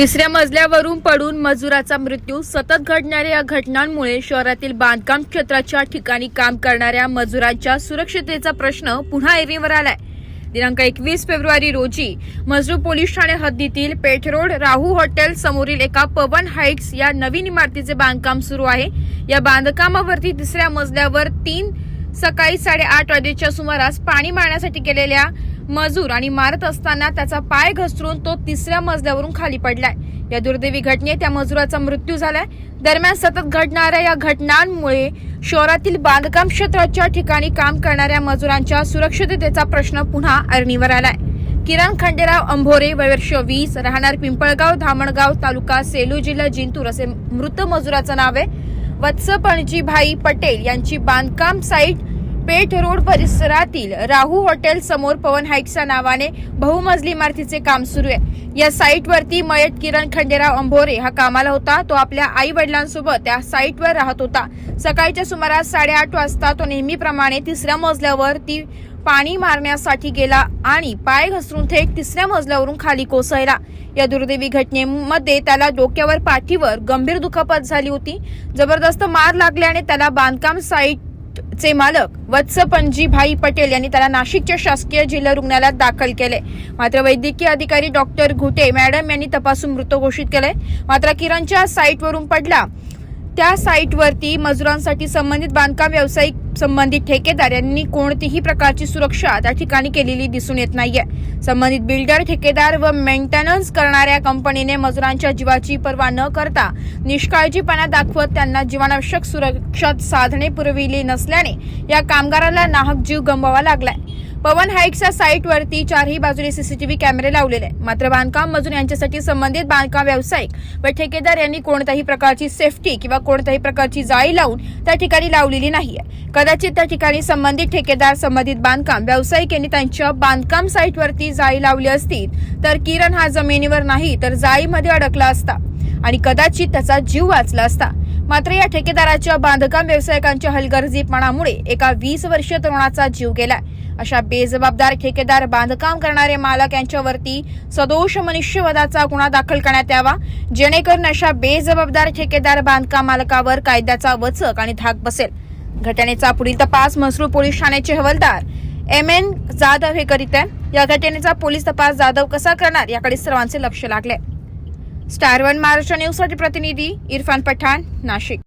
तिसऱ्या मजल्यावरून पडून मजुराचा मृत्यू. सतत घडणाऱ्या या घटनांमुळे शहरातील बांधकाम क्षेत्राच्या ठिकाणी काम करणाऱ्या मजुरांच्या सुरक्षिततेचा प्रश्न पुन्हा ऐरणीवर आलाय. दिनांक एकवीस फेब्रुवारी रोजी मजूर पोलीस ठाणे हद्दीतील पेठ रोड राहू हॉटेल समोरील एका पवन हाईट्स या नवीन इमारतीचे बांधकाम सुरू आहे. या बांधकामावरती तिसऱ्या मजल्यावर तीन सकाळी साडेआठ वाजेच्या सुमारास पाणी मारण्यासाठी गेलेल्या मजूर आणि मारत असताना त्याचा पाय घसरून तो तिसऱ्या मजल्यावरून खाली पडलाय. या दुर्दैवी घटनेत त्या मजुराचा मृत्यू झालाय. दरम्यान सतत घडणाऱ्या या घटनांमुळे शहरातील बांधकाम क्षेत्राच्या ठिकाणी काम करणाऱ्या मजुरांच्या सुरक्षिततेचा प्रश्न पुन्हा अरणीवर आलाय. किरण खंडेराव अंभोरे वयवर्ष वीस राहणार पिंपळगाव धामणगाव तालुका सेलू जिल्हा जिंतूर असे मृत मजुराचं नाव आहे. वत्स पणजीभाई पटेल यांची बांधकाम साईट पेठ रोड परिसरातील राहू हॉटेल समोर पवन हाईटच्या नावाने बहुमजली इमारतीचे काम सुरू आहे. या साईटवरती मयत किरण खंडेराव अंभोरे हा कामाला होता. तो आपल्या आई वडिलांसोबत त्या साईटवर राहत होता. सकाळच्या सुमारास साडेआठ वाजता तो नेहमीप्रमाणे तिसऱ्या मजल्यावर ती पाणी मारण्यासाठी गेला आणि पाय घसरून थेट तिसऱ्या मजल्यावरून खाली कोसळला. या दुर्दैवी घटनेमध्ये त्याला डोक्यावर पाठीवर गंभीर दुखापत झाली होती. जबरदस्त मार लागल्याने त्याला बांधकाम साईट चे मालक वत्सपणजी भाई पटेल यांनी त्याला नाशिकच्या शासकीय जिल्हा रुग्णालयात दाखल केले. मात्र वैद्यकीय अधिकारी डॉक्टर घुटे मॅडम यांनी तपासून मृत घोषित केले. मात्र किरणच्या साईटवरून पडला. त्या साईटवरती मजुरांसाठी संबंधित बांधकाम व्यावसायिक संबंधित ठेकेदार यांनी कोणतीही प्रकारची सुरक्षा त्या ठिकाणी केलेली दिसून येत नाहीये. संबंधित बिल्डर ठेकेदार व मेंटेनन्स करणाऱ्या कंपनीने मजुरांच्या जीवाची पर्वा न करता निष्काळजीपणा दाखवत त्यांना जीवनावश्यक सुरक्षा साधने पुरविली नसल्याने या कामगाराला नाहक जीव गमवावा लागलाय. पवन हाईट्सच्या साईटवरती चारही बाजूने सीसीटीव्ही कॅमेरे लावलेले आहेत. मात्र बांधकाम मजूर यांच्यासाठी संबंधित बांधकाम व्यावसायिक व ठेकेदार यांनी कोणत्याही प्रकारची सेफ्टी किंवा कोणत्याही प्रकारची जाळी लावून त्या ठिकाणी लावलेली नाही कदाचित त्या ठिकाणी संबंधित ठेकेदार संबंधित बांधकाम व्यावसायिक यांनी त्यांच्या बांधकाम साईटवरती जाळी लावली असती तर किरण हा जमिनीवर नाही तर जाळीमध्ये अडकला असता आणि कदाचित त्याचा जीव वाचला असता. मात्र या ठेकेदाराच्या बांधकाम व्यावसायिकांच्या हलगर्जीपणामुळे एका वीस वर्षीय तरुणाचा जीव गेलाय. अशा बेजबाबदार ठेकेदार बांधकाम करणारे मालक यांच्यावरती सदोष मनुष्यवधाचा गुन्हा दाखल करण्यात यावा. जेणेकरून अशा बेजबाबदार ठेकेदार बांधकाम मालकावर कायद्याचा वचक आणि धाक बसेल. घटनेचा पुढील तपास मसरूळ पोलीस ठाण्याचे हवालदार एम एन जाधव हे करीत आहे या घटनेचा पोलीस तपास जाधव कसा करणार याकडे सर्वांचे लक्ष लागले. स्टार वन महाराष्ट्र न्यूजसाठी प्रतिनिधी इरफान पठाण नाशिक.